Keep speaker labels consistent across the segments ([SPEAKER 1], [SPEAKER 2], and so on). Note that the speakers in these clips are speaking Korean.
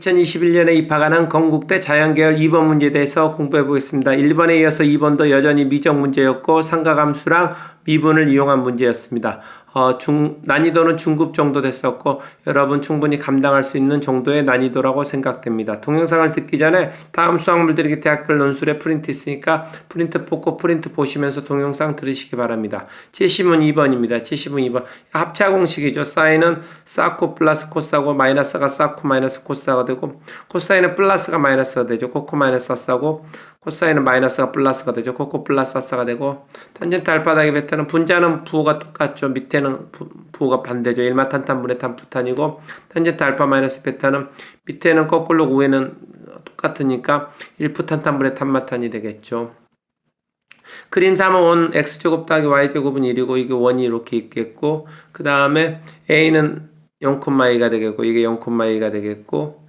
[SPEAKER 1] 2021년에 입학하는 건국대 자연계열 2번 문제에 대해서 공부해 보겠습니다. 1번에 이어서 2번도 여전히 미정 문제였고 상가함수랑 미분을 이용한 문제였습니다. 어, 중, 난이도는 중급 정도 됐었고 여러분 충분히 감당할 수 있는 정도의 난이도라고 생각됩니다. 동영상을 듣기 전에 다음 수학물들에게 대학별 논술에 프린트 있으니까 프린트 뽑고 프린트 보시면서 동영상 들으시기 바랍니다. 70은 2번입니다. 70은 2번. 합차 공식이죠. 사인은 사코 플러스 코사고 마이너스가 사코 마이너스 코사가 되고 코사인은 플러스가 마이너스가 되죠. 코코 마이너스 사고 코사인은 마이너스가 플러스가 되죠. 코코 플러스 사가 되고 탄젠트 알파닥의 베타는 분자는 부호가 똑같죠. 밑에는 부, 부호가 반대죠. 일마탄탄 분의 탄부탄이고 탄젠트 알파 마이너스 베타는 밑에는 거꾸로 위에는 똑같으니까 1푸탄탄 분의 탄마탄이 되겠죠. 그림 3은 원 x제곱 더하기 y제곱은 1이고 이게 원이 이렇게 있겠고 그 다음에 a는 0,2가 되겠고 이게 0,2가 되겠고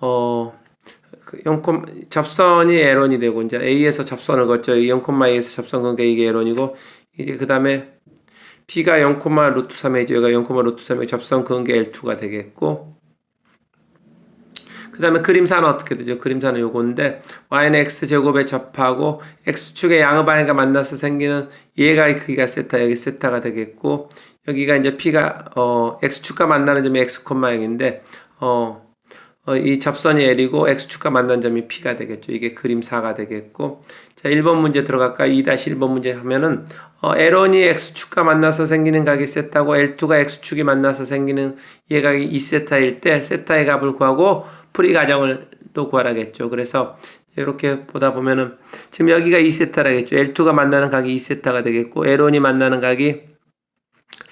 [SPEAKER 1] 어 0, 접선이 에런이 되고 이제 a에서 접선을 걷죠. 0,2에서 접선 건게 이게 에런이고 이제 그 다음에 b가 0, 루트 3이죠. 여기가 0, 루트 3의 접선 게 L2가 되겠고 그 다음에 그림사는 어떻게 되죠? 그림사는 요건데 y는 x제곱에 접하고 x축의 양의 반응가 만나서 생기는 얘가 크기가 세타 여기 세타가 되겠고 여기가 이제 p가 어 x축과 만나는 점이 x, 0인데 어, 어, 이 접선이 L이고 x축과 만난 점이 p가 되겠죠. 이게 그림사가 되겠고 자 1번 문제 들어갈까요? 2-1번 문제 하면은 어, L1이 x축과 만나서 생기는 각이 세타고 L2가 x축이 만나서 생기는 얘각이 2세타일 때 세타의 값을 구하고 풀이 가정을 또 구하라겠죠. 그래서 이렇게 보다 보면은 지금 여기가 2세타라겠죠. L2가 만나는 각이 2세타가 되겠고 L1이 만나는 각이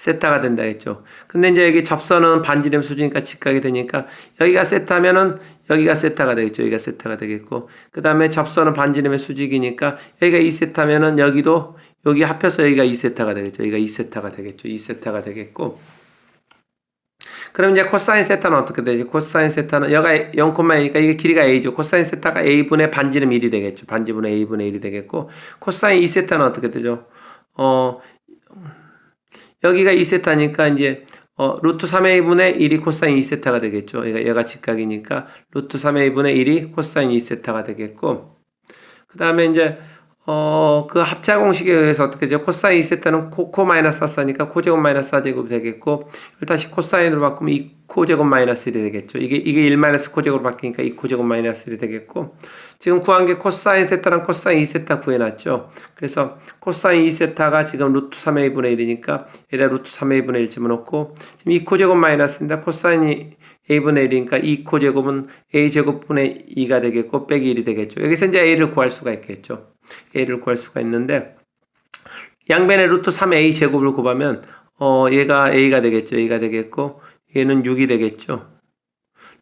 [SPEAKER 1] 세타가 된다겠죠. 근데 이제 여기 접선은 반지름 수준이니까 직각이 되니까 여기가 세타면은 여기가 세타가 되겠죠. 여기가 세타가 되겠고 그 다음에 접선은 반지름의 수직이니까 여기가 2세타면은 여기도 여기 합해서 여기가 2세타가 되겠죠. 여기가 2세타가 되겠죠. 2세타가 되겠고 그럼 이제 코사인 세타는 어떻게 되죠? 코사인 세타는 여가 0,2니까 이게 길이가 a죠. 코사인 세타가 a분의 반지름 1이 되겠죠. 반지분의 a분의 1이 되겠고 코사인 2세타는 어떻게 되죠? 어 여기가 2세타니까 이제 어, 루트 3의 2분의 1이 코사인 2세타가 되겠죠. 얘가, 얘가 직각이니까 루트 3의 2분의 1이 코사인 2세타가 되겠고 그 다음에 이제 어, 그 합차 공식에 의해서 어떻게 되죠? 코사인 2세타는 코, 코 마이너스 4사니까 코제곱 마이너스 4제곱이 되겠고, 다시 코사인으로 바꾸면 2 코제곱 마이너스 1이 되겠죠. 이게, 이게 1 마이너스 코제곱으로 바뀌니까 2 코제곱 마이너스 1이 되겠고, 지금 구한 게 코사인 세타랑 코사인 2세타 구해놨죠. 그래서 코사인 2세타가 지금 루트 3의 2분의 1이니까, 얘다 루트 3의 2분의 1 집어넣고, 지금 2 코제곱 마이너스인데 코사인이 a분의 1이니까 2 코제곱은 a제곱분의 2가 되겠고, 빼기 1이 되겠죠. 여기서 이제 a를 구할 수가 있겠죠. A를 구할 수가 있는데 양변의 루트 3a 제곱을 곱하면 어 얘가 a가 되겠죠. a가 되겠고 얘는 6이 되겠죠.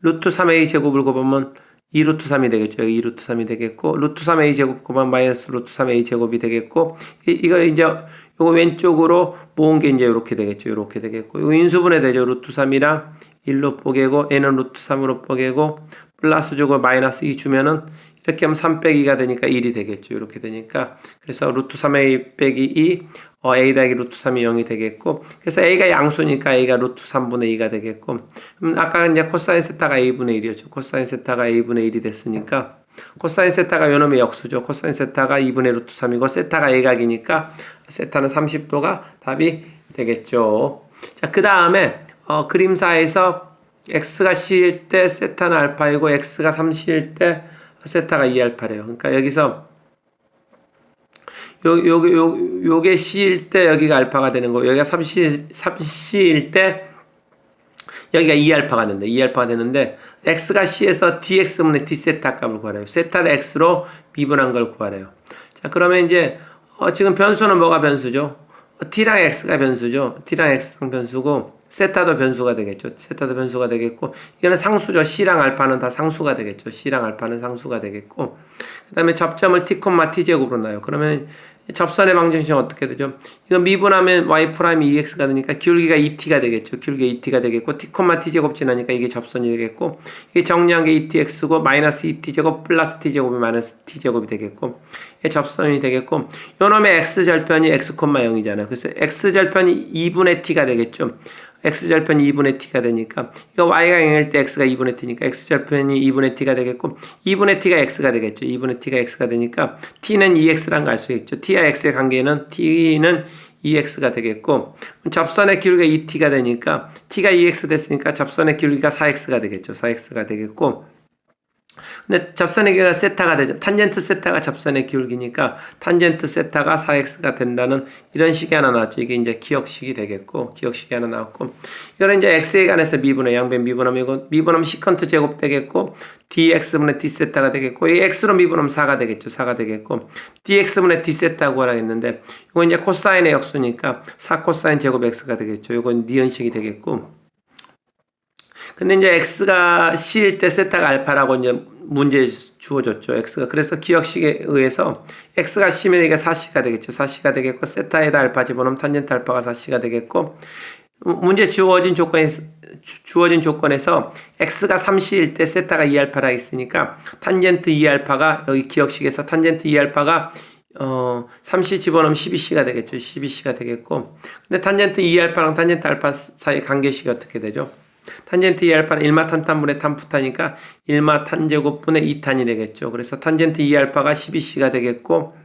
[SPEAKER 1] 루트 3a 제곱을 곱하면 2루트 3이 되겠죠. 여기 2루트 3이 되겠고 루트 3a 제곱 곱하면 마이너스 루트 3a 제곱이 되겠고 이, 이거 이제 요거 왼쪽으로 모은 게 이제 이렇게 되겠죠. 이렇게 되겠고 이거 인수분해 되죠. 루트 3이랑 1로 뽀개고 n은 루트 3으로 뽀개고 플러스 주고 마이너스 2 주면은 이렇게 하면 3 빼기가 되니까 1이 되겠죠. 이렇게 되니까. 그래서 루트 3a 빼기 2, 어, a 더하기 루트 3이 0이 되겠고. 그래서 a가 양수니까 a가 루트 3분의 2가 되겠고. 음, 아까 이제 코사인 세타가 a분의 1이었죠. 코사인 세타가 a분의 1이 됐으니까. 코사인 세타가 요놈의 역수죠. 코사인 세타가 2분의 루트 3이고, 세타가 a각이니까, 세타는 30도가 답이 되겠죠. 자, 그 다음에, 어, 그림사에서 x가 c일 때 세타는 알파이고, x가 3c일 때 세타가 2알파래요. 그러니까 여기서 요, 요, 요, 요게 C일 때 여기가 알파가 되는 거, 여기가 3C, 3C일 때 여기가 2알파가 된다. 2알파가 되는데, X가 C에서 DX분의 D세타 값을 구하래요. 세타를 X로 미분한 걸 구하래요. 자, 그러면 이제, 어, 지금 변수는 뭐가 변수죠? 어, T랑 X가 변수죠. T랑 X랑 변수고, 세타도 변수가 되겠죠. 세타도 변수가 되겠고, 이거는 상수죠. C랑 알파는 다 상수가 되겠죠. C랑 알파는 상수가 되겠고, 그 다음에 접점을 T, T제곱으로 놔요. 그러면 접선의 방정식은 어떻게 되죠? 이거 미분하면 y 프라임이 2x가 되니까 기울기가 2t가 되겠죠. 기울기가 2t가 되겠고 t, t 제곱 지나니까 이게 접선이 되겠고 이게 정리한 게 2tx고 마이너스 2t 제곱 플러스 t 제곱이 마이너스 t 제곱이 되겠고 이게 접선이 되겠고 요놈의 x 절편이 x, 0이잖아요. 그래서 x 절편이 2분의 t가 되겠죠. X절편이 2분의 t가 되니까 이거 y가 0일 때 x가 2분의 t니까 x절편이 2분의 t가 되겠고 2분의 t가 x가 되겠죠. 2분의 t가 x가 되니까 t는 2x란 걸알 수 있죠. t와 x의 관계는 t는 2x가 되겠고 접선의 기울기가 2t가 되니까 t가 2x 됐으니까 접선의 기울기가 4x가 되겠죠. 4x가 되겠고 근데 접선의 기울기가 세타가 되죠. 탄젠트 세타가 접선의 기울기니까 탄젠트 세타가 4x가 된다는 이런 식이 하나 나왔죠. 이게 이제 기억식이 되겠고 기억식이 하나 나왔고 이거는 이제 x에 관해서 미분의 양변 미분하면 이거 미분하면 시컨트 제곱 되겠고 dx분의 d 세타가 되겠고 이 x로 미분하면 4가 되겠죠. 4가 되겠고 dx분의 d 세타 구하라 했는데 이거 이제 코사인의 역수니까 4 코사인 제곱 x가 되겠죠. 이건 니은식이 되겠고 근데 이제 x가 c일 때 세타가 알파라고 이제 문제 주어졌죠. x가 그래서 기억식에 의해서 x가 c면 이게 4c가 되겠죠. 4c가 되겠고 세타에다 알파 집어넣으면 탄젠트 알파가 4c가 되겠고 문제 주어진 조건에서 주- 주어진 조건에서 x가 3c일 때 세타가 2알파라 있으니까 탄젠트 2알파가 여기 기억식에서 탄젠트 2알파가 어, 3c 집어넣으면 12c가 되겠죠. 12c가 되겠고. 근데 탄젠트 2알파랑 탄젠트 알파 사이 관계식이 어떻게 되죠? 탄젠트 2알파는 1마 탄탄분의 탄푸타니까 1마 탄제곱분의 2탄이 되겠죠. 그래서 탄젠트 2알파가 12c가 되겠고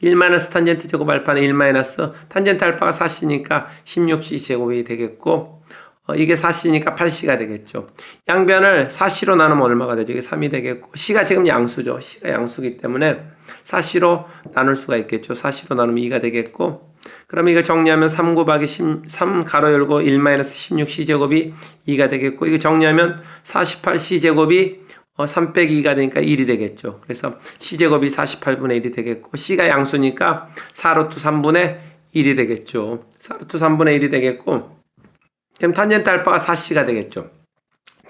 [SPEAKER 1] 1 마이너스 탄젠트 제곱 알파는 1 마이너스 탄젠트 알파가 4c니까 16c 제곱이 되겠고 어, 이게 4c니까 8c가 되겠죠. 양변을 4c로 나누면 얼마가 되죠? 이게 3이 되겠고 c가 지금 양수죠. c가 양수기 때문에 4c로 나눌 수가 있겠죠. 4c로 나누면 2가 되겠고 그러면 이거 정리하면 3 곱하기 10, 3 가로 열고 1 마이너스 16c 제곱이 2가 되겠고 이거 정리하면 48c 제곱이 어, 3 빼기 2가 되니까 1이 되겠죠. 그래서 c제곱이 48분의 1이 되겠고 c가 양수니까 4루트 3분의 1이 되겠죠. 4루트 3분의 1이 되겠고 그럼 탄젠트 알파가 4c가 되겠죠.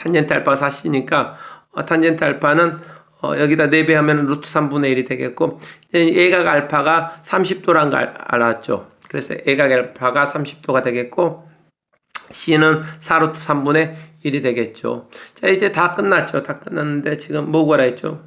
[SPEAKER 1] 탄젠트 알파가 4c니까 어, 탄젠트 알파는 어, 여기다 4배 하면 루트 3분의 1이 되겠고 얘가 알파가 30도란 걸 알- 알았죠. 그래서 얘가 알파가 30도가 되겠고 C는 4루트 3분의 1이 되겠죠. 자, 이제 다 끝났죠. 다 끝났는데 지금 뭐 구하라 했죠?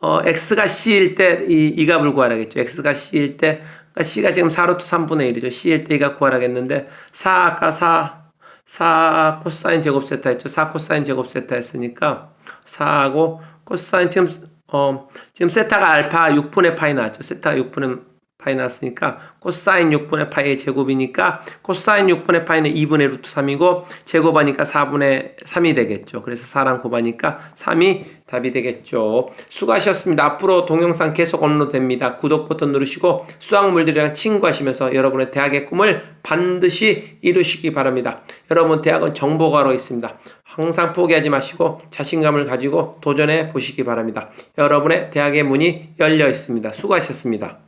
[SPEAKER 1] 어, X가 C일 때 이, 이 값을 구하라겠죠. X가 C일 때, 그러니까 C가 지금 4루트 3분의 1이죠. C일 때이값 구하라겠는데, 4, 아까 4, 4 코사인 제곱 세타 했죠. 4 코사인 제곱 세타 했으니까, 4하고 코사인 지금, 어, 지금 세타가 알파 6분의 파이 나왔죠. 세타가 6분의 파이 나왔으니까 코사인 6분의 파이의 제곱이니까 코사인 6분의 파이는 2분의 루트 3이고 제곱하니까 4분의 3이 되겠죠. 그래서 4랑 곱하니까 3이 답이 되겠죠. 수고하셨습니다. 앞으로 동영상 계속 업로드됩니다. 구독 버튼 누르시고 수학물들이랑 친구하시면서 여러분의 대학의 꿈을 반드시 이루시기 바랍니다. 여러분 대학은 정보가로 있습니다. 항상 포기하지 마시고 자신감을 가지고 도전해 보시기 바랍니다. 여러분의 대학의 문이 열려 있습니다. 수고하셨습니다.